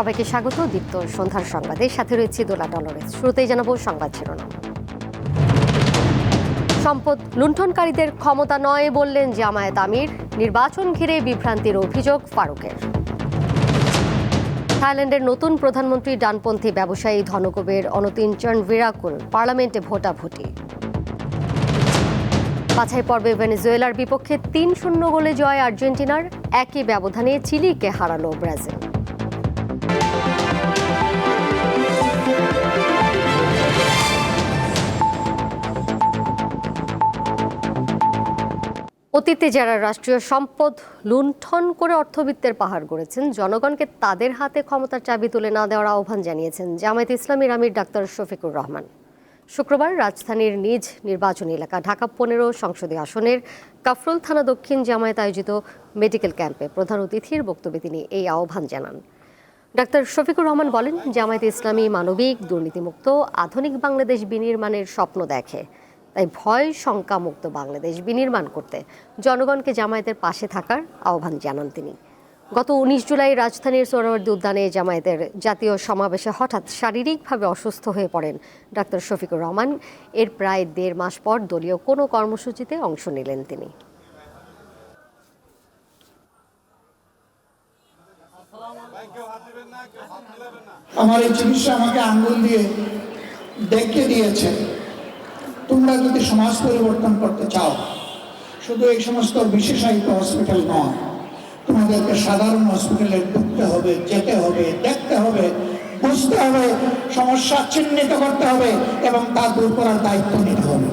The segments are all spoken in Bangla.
সবাইকে স্বাগত। দীপ্ত সন্ধ্যার সংবাদে সাথে রয়েছে দোলা ডলরেস শুরুতেই জানাব সংবাদ শিরোনাম। সম্পদ লুণ্ঠনকারীদের ক্ষমতা নয় বললেন জামায়াত আমির। নির্বাচন ঘিরে বিভ্রান্তির অভিযোগ ফারুকের। থাইল্যান্ডের নতুন প্রধানমন্ত্রী ডানপন্থী ব্যবসায়ী ধনকুবের অনতিন চর্ণভিরাকুল পার্লামেন্টে ভোটাভুটি। বাছাই পর্বে ভেনেজুয়েলার বিপক্ষে তিন শূন্য গোলে জয় আর্জেন্টিনার। একই ব্যবধানে চিলিকে হারালো ব্রাজিল। অতীতে যারা রাষ্ট্রীয় সম্পদ লুণ্ঠন করে অর্থবিত্তের পাহাড় গড়েছেন, জনগণকে তাদের হাতে ক্ষমতার চাবি তুলে না দেওয়ার আহ্বান জানিয়েছেন জামায়াত ইসলামীর আমির ডাক্তার শফিকুর রহমান। শুক্রবার রাজধানীর নিজ নির্বাচনী এলাকা ঢাকা পনেরো সংসদীয় আসনের কাফরুল থানা দক্ষিণ জামায়াত আয়োজিত মেডিকেল ক্যাম্পে প্রধান অতিথির বক্তব্যে তিনি এই আহ্বান জানান। ডাক্তার শফিকুর রহমান বলেন, জামায়াত ইসলামী মানবিক দুর্নীতিমুক্ত, আধুনিক বাংলাদেশ বিনির্মাণের স্বপ্ন দেখে। তাই ভয় শঙ্কা মুক্ত বাংলাদেশ বিনির্মাণ করতে জনগণকে জামায়াতের পাশে থাকার আহ্বান জানান তিনি। গত উনিশ জুলাই রাজধানীর সোহরাওয়ার্দী উদ্যানে জামায়াতের জাতীয় সমাবেশে হঠাৎ শারীরিকভাবে অসুস্থ হয়ে পড়েন ডাক্তার শফিকুর রহমান। এর প্রায় দেড় মাস পর দলীয় কোনো কর্মসূচিতে অংশ নিলেন তিনি। আমার এই চিকিৎসা আমাকে আঙ্গুল দিয়ে দেখিয়ে দিয়েছে। তোমরা যদি সমাজ পরিবর্তন করতে চাও, শুধু এই সমস্ত বিশেষায়িত হসপিটাল নয়, তোমাদেরকে সাধারণ হসপিটালে ঢুকতে হবে, যেতে হবে, দেখতে হবে, বুঝতে হবে, সমস্যা চিহ্নিত করতে হবে এবং তা দূর করার দায়িত্ব নিতে হবে।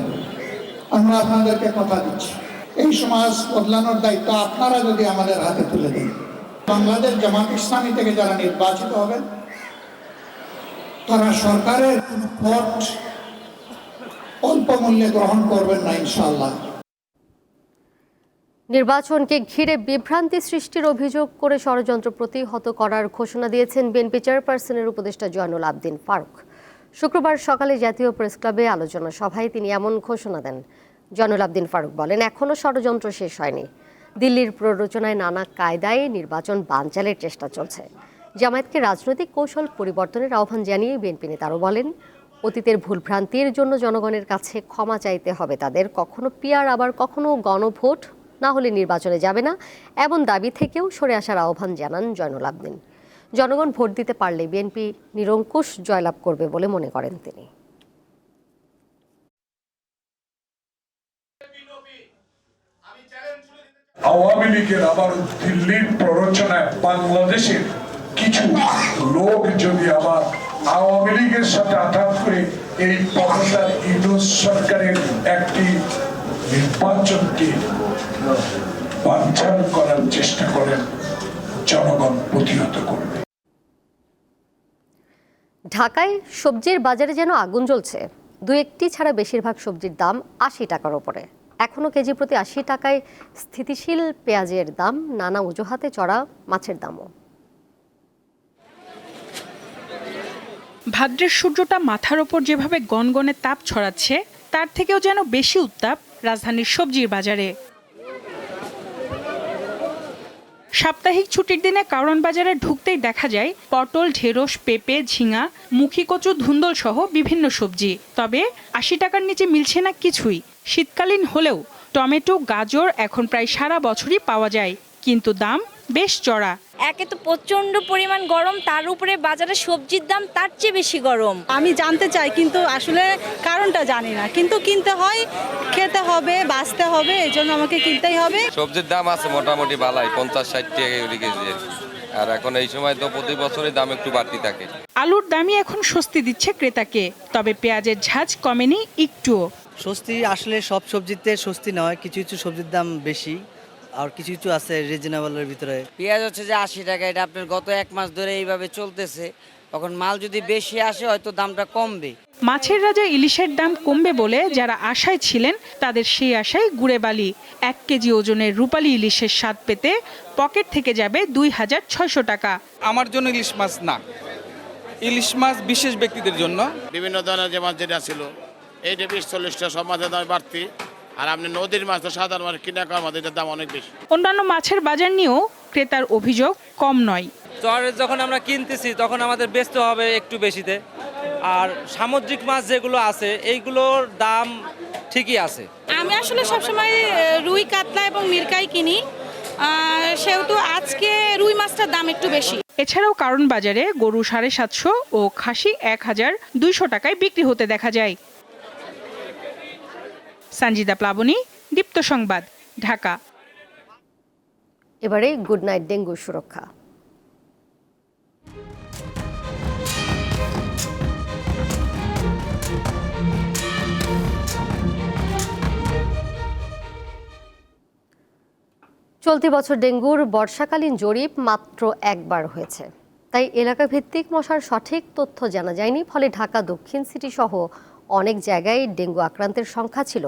আমরা আপনাদেরকে কথা দিচ্ছি। এই সমাজ বদলানোর দায়িত্ব আপনারা যদি আমাদের হাতে তুলে দেন। বাংলাদেশ জামাত ইসলামী থেকে যারা নির্বাচিত হবেন তারা সরকারের কোনো অল্প মূল্যে গ্রহণ করবেন না ইনশাআল্লাহ। নির্বাচনকে ঘিরে বিভ্রান্তি সৃষ্টির অভিযোগ করে ষড়যন্ত্র প্রতিহত করার ঘোষণা দিয়েছেন বিএনপি চেয়ারপারসনের উপদেষ্টা জয়নুল আবদিন ফারুক। শুক্রবার সকালে জাতীয় প্রেস ক্লাবে আলোচনা সভায় তিনি এমন ঘোষণা দেন। জয়নুল আবদিন ফারুক বলেন এখনও ষড়যন্ত্র শেষ হয়নি। দিল্লির প্ররোচনায় নানা কায়দায় নির্বাচন বানচালের চেষ্টা চলছে। জামায়াতকে রাজনৈতিক কৌশল পরিবর্তনের আহ্বান জানিয়ে বিএনপি নেতা আরও বলেন অতীতের ভুলভ্রান্তির জন্য জনগণের কাছে ক্ষমা চাইতে হবে তাদের। কখনো পিয়ার, আবার কখনো গণভোট না হলে নির্বাচনে যাবে না। এমন দাবি থেকেও সরে আসার আহ্বান জানান জয়নুল আবদিন। জনগণ ভোট দিতে পারলে বিএনপি নিরঙ্কুশ জয়লাভ করবে বলে মনে করেন তিনি। আওয়ামী লীগের আবার দিল্লির প্ররোচনায় বাংলাদেশের কিছু লোক যদি আবার আওয়ামী লীগের সাথে আঘাত করে এই ক্ষমতার ইউনুস সরকারের একটি নির্বাচনকে বাঞ্ছাল করার চেষ্টা করেন, জনগণ প্রতিহত করবে। ঢাকায় সবজির বাজারে যেন আগুন জ্বলছে, দু একটি ছাড়া বেশিরভাগ সবজির দাম আশি টাকার ওপরে। এখনও কেজি প্রতি আশি টাকায় স্থিতিশীল পেঁয়াজের দাম, নানা অজুহাতে চড়া মাছের দামও। ভাদ্রের সূর্যটা মাথার ওপর যেভাবে গনগনে তাপ ছড়াচ্ছে, তার থেকেও যেন বেশি উত্তাপ রাজধানীর সবজির বাজারে। সাপ্তাহিক ছুটির দিনে কারণ বাজারে ঢুকতেই দেখা যায় পটল, ঢেঁড়স, পেঁপে, ঝিঙা, মুখী কচু, ধুন্দল সহ বিভিন্ন সবজি। তবে আশি টাকার নিচে মিলছে না কিছুই। শীতকালীন হলেও টমেটো, গাজর এখন প্রায় সারা বছরই পাওয়া যায়, কিন্তু দাম বেশ চড়া। একে তো প্রচণ্ড পরিমাণ গরম তার উপরে বাজারে সবজির দাম তার চেয়ে বেশি গরম। আমি জানতে চাই কিন্তু আসলে কারণটা জানি না। কিন্তু কিনতে হয় খেতে হবে বাঁচতে হবে এই জন্য আমাকে কিনতেই হবে। সবজির দাম আছে মোটামুটি ভালাই পঞ্চাশ ষাট টাকা কেজি। আর এখন এই সময় তো প্রতি বছরই দাম একটু বাড়তি থাকে। আলুর দামই এখন স্বস্তি দিচ্ছে ক্রেতাকে তবে পেঁয়াজের ঝাঁজ কমেনি একটুও। স্বস্তি আসলে সব সবজিতে স্বস্তি নয় কিছু কিছু সবজির দাম বেশি। আর কিছু কিছু আছে রিজনেবলের ভিতরে। পেঁয়াজ হচ্ছে যে আশি টাকা এটা আপনার গত এক মাস ধরে এইভাবে চলতেছে। তখন মাল যদি বেশি আসে হয়তো দামটা কমবে। মাছের রাজা ইলিশের দাম কমবে বলে যারা আশায় ছিলেন তাদের সেই আশায় গুড়ে বালি এক কেজি ওজনের রূপালী ইলিশের স্বাদ পেতে পকেট থেকে যাবে দুই হাজার ছয়শো টাকা। আমার জন্য ইলিশ মাছ না। ইলিশ মাছ বিশেষ ব্যক্তিদের জন্য। বিভিন্ন ধরনের যে মাছ যেটা ছিল এইটা বিশ চল্লিশটা সব মাছের দাম বাড়তি। আর আপনি নদীর মাছ তো সাধারণ মাছ কিনা কম এটার দাম অনেক বেশি। অন্যান্য মাছের বাজার নিয়েও ক্রেতার অভিযোগ কম নয়। চরের যখন আমরা কিনতেছি তখন আমাদের ব্যস্ত হবে একটু বেশিতে। আর সামুদ্রিক মাছ যেগুলো আছে এইগুলোর দাম ঠিকই আছে। আমি আসলে সবসময় রুই কাতলা এবং মিরকাই কিনি। সেহেতু আজকে রুই মাছটার দাম একটু বেশি। এছাড়াও কারণ বাজারে গরু সাড়ে সাতশো ও খাসি এক হাজার দুইশো টাকায় বিক্রি হতে দেখা যায়। সঞ্জিদা প্লাবনী, দীপ্ত সংবাদ, ঢাকা। এবারে গুড নাইট ডেঙ্গু সুরক্ষা। চলতি বছর ডেঙ্গুর বর্ষাকালীন জরিপ মাত্র একবার হয়েছে। তাই এলাকা ভিত্তিক মশার সঠিক তথ্য জানা যায়নি, ফলে ঢাকা, দক্ষিণ সিটি সহ অনেক জায়গায় ডেঙ্গু আক্রান্তের সংখ্যা ছিল।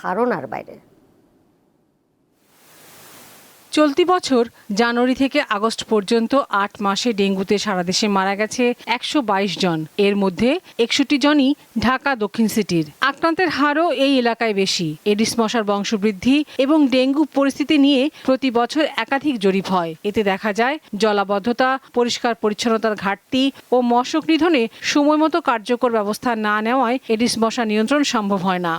ধারণার বাইরে। চলতি বছর জানুয়ারি থেকে আগস্ট পর্যন্ত আট মাসে ডেঙ্গুতে সারা দেশে মারা গেছে একশো বাইশ জন। এর মধ্যে একষট্টি জনই ঢাকা, দক্ষিণ সিটির। আক্রান্তের হারও এই এলাকায় বেশি। এডিস মশার বংশবৃদ্ধি এবং ডেঙ্গু পরিস্থিতি নিয়ে প্রতি বছর একাধিক জরিপ হয়। এতে দেখা যায়, জলাবদ্ধতা, পরিষ্কার পরিচ্ছন্নতার ঘাটতি ও মশক নিধনে সময়মতো কার্যকর ব্যবস্থা না নেওয়ায় এডিস মশা নিয়ন্ত্রণ সম্ভব হয় না।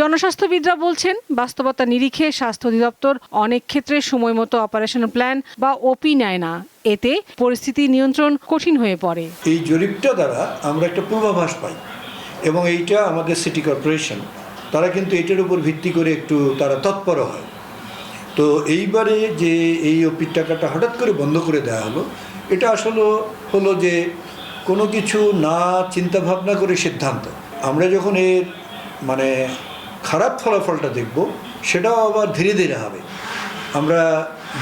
জনস্বাস্থ্যবিদরা বলছেন, বাস্তবতা নিরিখে স্বাস্থ্য অধিদপ্তর অনেক ক্ষেত্রে সময় মতো অপারেশন প্ল্যান বা ওপি নেয় না। এতে পরিস্থিতি নিয়ন্ত্রণ কঠিন হয়ে পড়ে। এই জরিপটা দ্বারা আমরা একটা পূর্বাভাস পাই এবং এইটা আমাদের সিটি কর্পোরেশন তারা কিন্তু এটার উপর ভিত্তি করে একটু তারা তৎপর হয়। তো এইবারে যে এই ওপির টাকাটা হঠাৎ করে বন্ধ করে দেওয়া হলো, এটা আসলে হলো যে কোনো কিছু না চিন্তা ভাবনা করে সিদ্ধান্ত। আমরা যখন এর মানে খারাপ ফলাফলটা দেখব সেটাও আবার ধীরে ধীরে হবে। আমরা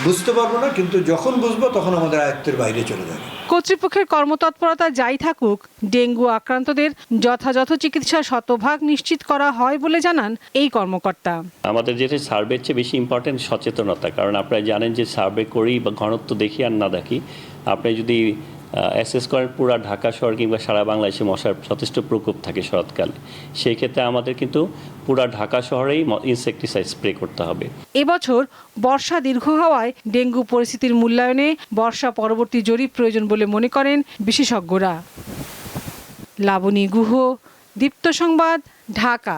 বুঝতে পারব না কিন্তু যখন বুঝব তখন আমাদের আয়ত্তের বাইরে চলে যাবে। কর্তৃপক্ষের কর্মতৎপরতা যাই থাকুক ডেঙ্গু আক্রান্তদের যথাযথ চিকিৎসা শতভাগ নিশ্চিত করা হয় বলে জানান এই কর্মকর্তা। আমাদের যেটা সার্ভের চেয়ে বেশি ইম্পর্টেন্ট সচেতনতা কারণ আপনারা জানেন যে সার্ভে করি বা ঘনত্ব দেখি আর না দেখি। আপনি যদি অ্যাসেস করেন পুরা ঢাকা শহর কিংবা সারা বাংলাদেশে মশার যথেষ্ট প্রকোপ থাকে শরৎকালে। সেই ক্ষেত্রে আমাদের কিন্তু পুরা ঢাকা শহরেই ইনসেকটিসাইড স্প্রে করতে হবে। এবছর বর্ষা দীর্ঘ হওয়ায় ডেঙ্গু পরিস্থিতির মূল্যায়নে বর্ষা পরবর্তী জরিপ প্রয়োজন বলে মনে করেন বিশেষজ্ঞরা। লাবণী গুহ, দীপ্ত সংবাদ, ঢাকা।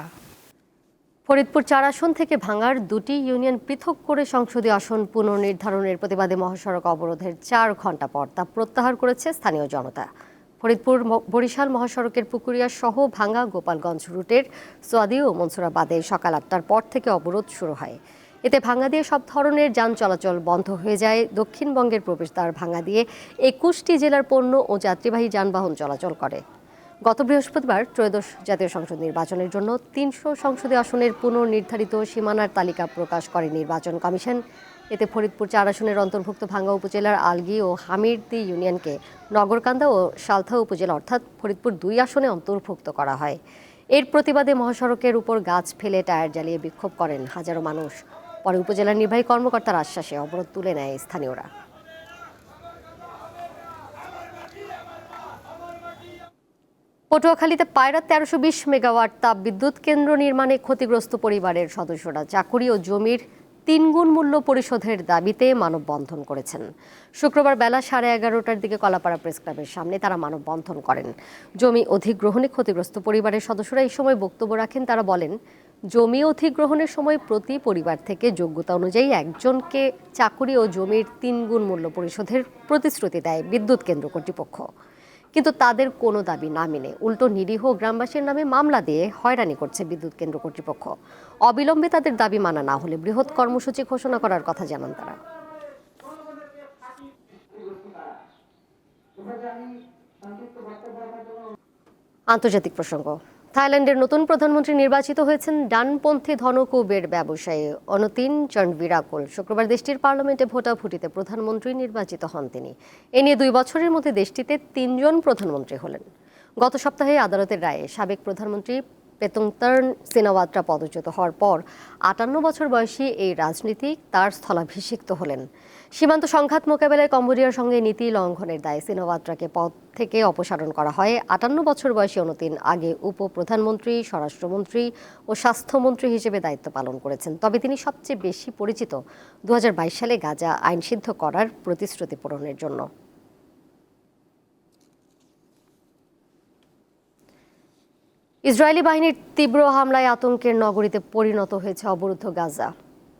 ফরিদপুর চার আসন থেকে ভাঙার দুটি ইউনিয়ন পৃথক করে সংসদীয় আসন পুনর্নির্ধারণের প্রতিবাদে মহাসড়ক অবরোধের চার ঘণ্টা পর তা প্রত্যাহার করেছে স্থানীয় জনতা। ফরিদপুর বরিশাল মহাসড়কের পুকুরিয়া সহ ভাঙ্গা গোপালগঞ্জ রুটের সোয়াদি ও মনসুরাবাদে সকাল আটটার পর থেকে অবরোধ শুরু হয়। এতে ভাঙ্গা দিয়ে সব ধরনের যান চলাচল বন্ধ হয়ে যায়। দক্ষিণবঙ্গের প্রবেশদ্বার ভাঙ্গা দিয়ে একুশটি জেলার পণ্য ও যাত্রীবাহী যানবাহন চলাচল করে। গত বৃহস্পতিবার ত্রয়োদশ জাতীয় সংসদ নির্বাচনের জন্য তিনশো সংসদীয় আসনের পুনর্নির্ধারিত সীমানার তালিকা প্রকাশ করে নির্বাচন কমিশন। এতে ফরিদপুর চার আসনের অন্তর্ভুক্ত ভাঙ্গা উপজেলার আলগি ও হামিরদি ইউনিয়নকে নগরকান্দা ও সালথা উপজেলা অর্থাৎ ফরিদপুর দুই আসনে অন্তর্ভুক্ত করা হয়। এর প্রতিবাদে মহাসড়কের উপর গাছ ফেলে টায়ার জ্বালিয়ে বিক্ষোভ করেন হাজারো মানুষ। পরে উপজেলার নির্বাহী কর্মকর্তার আশ্বাসে অবরোধ তুলে নেয় স্থানীয়রা। পটুয়াখালীতে পায়রা তেরোশো বিশ মেগাওয়াট তাপ বিদ্যুৎ কেন্দ্র নির্মাণে ক্ষতিগ্রস্ত পরিবারের সদস্যরা চাকুরি ও জমির তিনগুণ মূল্য পরিশোধের দাবিতে মানববন্ধন করেছেন। শুক্রবার বেলা সাড়ে এগারোটার দিকে কলাপাড়া প্রেস ক্লাবের সামনে তারা মানববন্ধন করেন। জমি অধিগ্রহণে ক্ষতিগ্রস্ত পরিবারের সদস্যরা এই সময় বক্তব্য রাখেন। তারা বলেন, জমি অধিগ্রহণের সময় প্রতি পরিবার থেকে যোগ্যতা অনুযায়ী একজনকে চাকুরি ও জমির তিনগুণ মূল্য পরিশোধের প্রতিশ্রুতি দেয় বিদ্যুৎ কেন্দ্র কর্তৃপক্ষ। কিন্তু তাদের কোনো দাবি না মেনে উল্টো নিরীহ গ্রামবাসীর নামে মামলা দিয়ে হয়রানি করছে বিদ্যুৎ কেন্দ্র কর্তৃপক্ষ। অবিলম্বে তাদের দাবি মানা না হলে বৃহৎ কর্মসূচি ঘোষণা করার কথা জানান তারা। আন্তর্জাতিক প্রসঙ্গ। থাইল্যান্ডের নতুন প্রধানমন্ত্রী নির্বাচিত হয়েছেন ডানপন্থী ধনকুবের ব্যবসায়ী অনতিন চন্ডবিরাকুল শুক্রবার দেশটির পার্লামেন্টে ভোটাভুটিতে প্রধানমন্ত্রী নির্বাচিত হন তিনি। এ নিয়ে দুই বছরের মধ্যে দেশটিতে তিনজন প্রধানমন্ত্রী হলেন। গত সপ্তাহে আদালতের রায়ে সাবেক প্রধানমন্ত্রী পেতংতার্ন সিনাওয়াত্রা পদচ্যুত হওয়ার পর আটান্ন বছর বয়সী এই রাজনীতিক তার স্থলাভিষিক্ত হলেন। সীমান্ত সংঘাত মোকাবেলায় কম্বোডিয়ার সঙ্গে নীতি লঙ্ঘনের দায়ে সিনাওয়াত্রাকে পদ থেকে অপসারণ করা হয়। আটান্ন বছর বয়সী অনুতিন আগে উপপ্রধানমন্ত্রী, স্বরাষ্ট্রমন্ত্রী ও স্বাস্থ্যমন্ত্রী হিসেবে দায়িত্ব পালন করেছেন। তবে তিনি সবচেয়ে বেশি পরিচিত দু হাজার বাইশ সালে গাজা আইন সিদ্ধ করার প্রতিশ্রুতি পূরণের জন্য। ইসরায়েলি বাহিনীর তীব্র হামলায় আতঙ্কের নগরীতে পরিণত হয়েছে অবরুদ্ধ গাজা।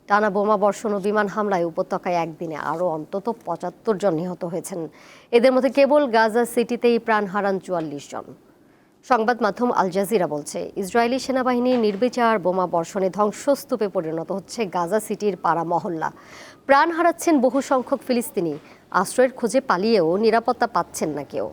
টানা বোমা বর্ষণ ও বিমান হামলায় উপত্যকায় একদিনে আরও অন্তত পঁচাত্তর জন নিহত হয়েছেন। এদের মধ্যে কেবল গাজা সিটিতেই প্রাণ হারান চুয়াল্লিশ জন। সংবাদ মাধ্যম আল জাজিরা বলছে, ইসরায়েলি সেনাবাহিনীর নির্বিচার বোমা বর্ষণে ধ্বংসস্তূপে পরিণত হচ্ছে গাজা সিটির পাড়া মহল্লা। প্রাণ হারাচ্ছেন বহু সংখ্যক ফিলিস্তিনি। আশ্রয়ের খোঁজে পালিয়েও নিরাপত্তা পাচ্ছেন না কেউ।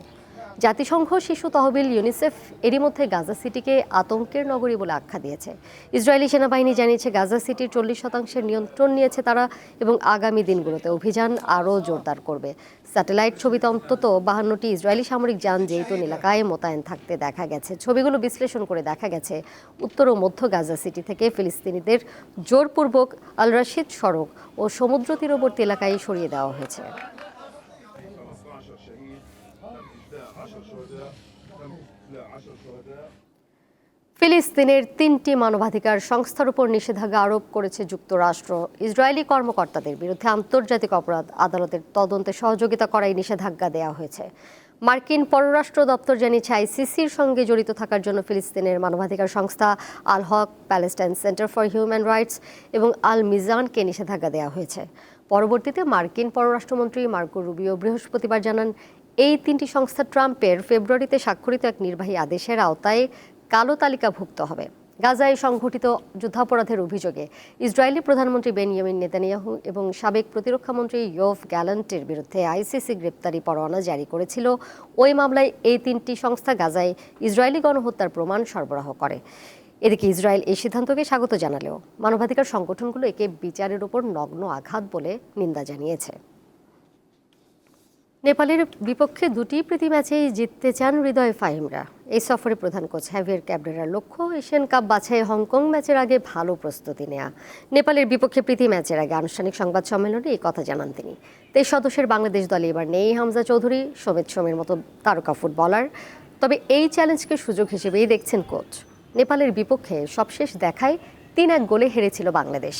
জাতিসংঘ শিশু তহবিল ইউনিসেফ এরই মধ্যে গাজা সিটিকে আতঙ্কের নগরী বলে আখ্যা দিয়েছে। ইসরায়েলি সেনাবাহিনী জানিয়েছে গাজা সিটির চল্লিশ শতাংশের নিয়ন্ত্রণ নিয়েছে তারা এবং আগামী দিনগুলোতে অভিযান আরও জোরদার করবে। স্যাটেলাইট ছবিতে অন্তত বাহান্নটি ইসরায়েলি সামরিক যান জেইতুন এলাকায় মোতায়েন থাকতে দেখা গেছে। ছবিগুলো বিশ্লেষণ করে দেখা গেছে, উত্তর ও মধ্য গাজা সিটি থেকে ফিলিস্তিনিদের জোরপূর্বক আল রাশিদ সড়ক ও সমুদ্র তীরবর্তী এলাকায় সরিয়ে দেওয়া হয়েছে। ফিলিস্তিনের তিনটি মানবাধিকার সংস্থার উপর নিষেধাজ্ঞা আরোপ করেছে যুক্তরাষ্ট্র। ইসরায়েলি কর্মকর্তাদের বিরুদ্ধে আন্তর্জাতিক অপরাধ আদালতের তদন্তে সহযোগিতা করাই নিষেধাজ্ঞা দেওয়া হয়েছে। মার্কিন পররাষ্ট্র দপ্তর জানিয়েছে, আইসিসির সঙ্গে জড়িত থাকার জন্য ফিলিস্তিনের মানবাধিকার সংস্থা Al Haq Palestine centre for human rights এবং আল মিজানকে নিষেধাজ্ঞা দেওয়া হয়েছে। পরবর্তীতে মার্কিন পররাষ্ট্রমন্ত্রী মার্কো রুবিও বৃহস্পতিবার জানান এই তিনটি সংস্থা ট্রাম্পের ফেব্রুয়ারিতে স্বাক্ষরিত এক নির্বাহী আদেশের আওতায় কালো তালিকাভুক্ত হবে। গাজায় সংঘটিত যুদ্ধাপরাধের অভিযোগে ইসরায়েলি প্রধানমন্ত্রী বেনিয়ামিন নেতানিয়াহু এবং সাবেক প্রতিরক্ষামন্ত্রী ইয়োভ গ্যালান্টের বিরুদ্ধে আইসিসি গ্রেপ্তারি পরোয়ানা জারি করেছিল। ওই মামলায় এই তিনটি সংস্থা গাজায় ইসরায়েলি গণহত্যার প্রমাণ সরবরাহ করে। এদিকে ইসরায়েল এই সিদ্ধান্তকে স্বাগত জানালেও মানবাধিকার সংগঠনগুলো একে বিচারের ওপর নগ্ন আঘাত বলে নিন্দা জানিয়েছে। নেপালের বিপক্ষে দুটি প্রীতি ম্যাচেই জিততে চান হৃদয় ফাহিমরা এই সফরে প্রধান কোচ হ্যাভিয়ার ক্যাবরেরার লক্ষ্য, এশিয়ান কাপ বাছাই হংকং ম্যাচের আগে ভালো প্রস্তুতি নেয়া। নেপালের বিপক্ষে প্রীতি ম্যাচের আগে আনুষ্ঠানিক সংবাদ সম্মেলনে এই কথা জানান তিনি। তেইশ সদস্যের বাংলাদেশ দলে এবার নেই হামজা চৌধুরী সমিত সোমের মতো তারকা ফুটবলার। তবে এই চ্যালেঞ্জকে সুযোগ হিসেবেই দেখছেন কোচ। নেপালের বিপক্ষে সবশেষ দেখায় তিন এক গোলে হেরেছিল বাংলাদেশ।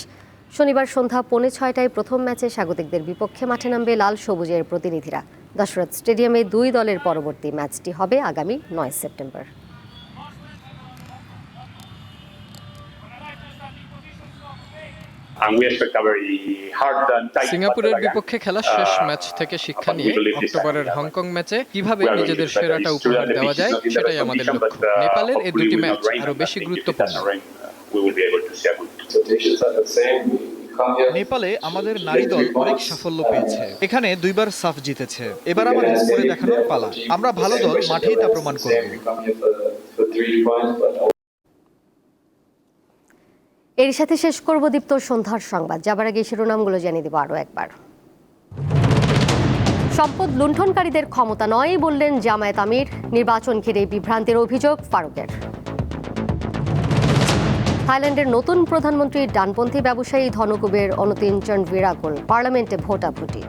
শনিবার সন্ধ্যা পৌনে ছয়টায় প্রথম ম্যাচে স্বাগতিকদের বিপক্ষে মাঠে নামবে লাল সবুজের প্রতিনিধিরা। দশরথ স্টেডিয়ামে দুই দলের পরবর্তী ম্যাচটি হবে আগামী নয় সেপ্টেম্বর। সিঙ্গাপুরের বিপক্ষে খেলা শেষ ম্যাচ থেকে শিক্ষা নিয়ে অক্টোবরের হংকং ম্যাচে কীভাবে নিজেদের সেরাটা উপহার দেওয়া যায় সেটাই আমাদের লক্ষ্য। নেপালের এই দুটি ম্যাচ আরও বেশি গুরুত্বপূর্ণ। নেপালে আমাদের নারী দল অনেক সাফল্য পেয়েছে। এখানে দুইবার সাফ জিতেছে। এবার আমাদের করে দেখানোর পালা। আমরা ভালো দল মাঠেই তা প্রমাণ করব। এর সাথে শেষ করব দীপ্ত সন্ধ্যার সংবাদ। যাবার আগে শিরোনামগুলো জানিয়ে দেবো আরও একবার। সম্পদ লুণ্ঠনকারীদের ক্ষমতা নয় বললেন জামায়াত আমির। নির্বাচন ঘিরে বিভ্রান্তির অভিযোগ ফারুকের। থাইল্যান্ডের নতুন প্রধানমন্ত্রী ডানপন্থী ব্যবসায়ী ধনকুবের অনতিন চন্ড বিরাকুল পার্লামেন্টে ভোটাভুটি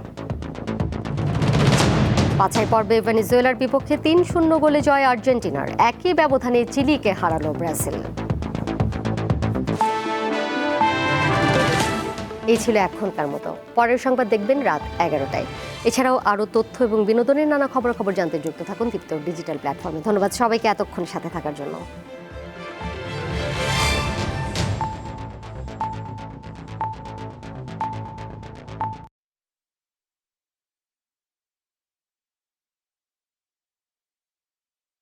বাছাই পর্বে ভেনেজুয়েলার বিপক্ষে তিন শূন্য গোলে জয় আর্জেন্টিনার। একই ব্যবধানে চিলিকে হারালো ব্রাজিল। এই ছিল এখনকার মতো। পরের সংবাদ দেখবেন রাত এগারোটায়। এছাড়াও আরও তথ্য এবং বিনোদনের নানা খবরাখবর জানতে যুক্ত থাকুন দীপ্ত ডিজিটাল প্ল্যাটফর্মে। ধন্যবাদ সবাইকে এতক্ষণ সাথে থাকার জন্য।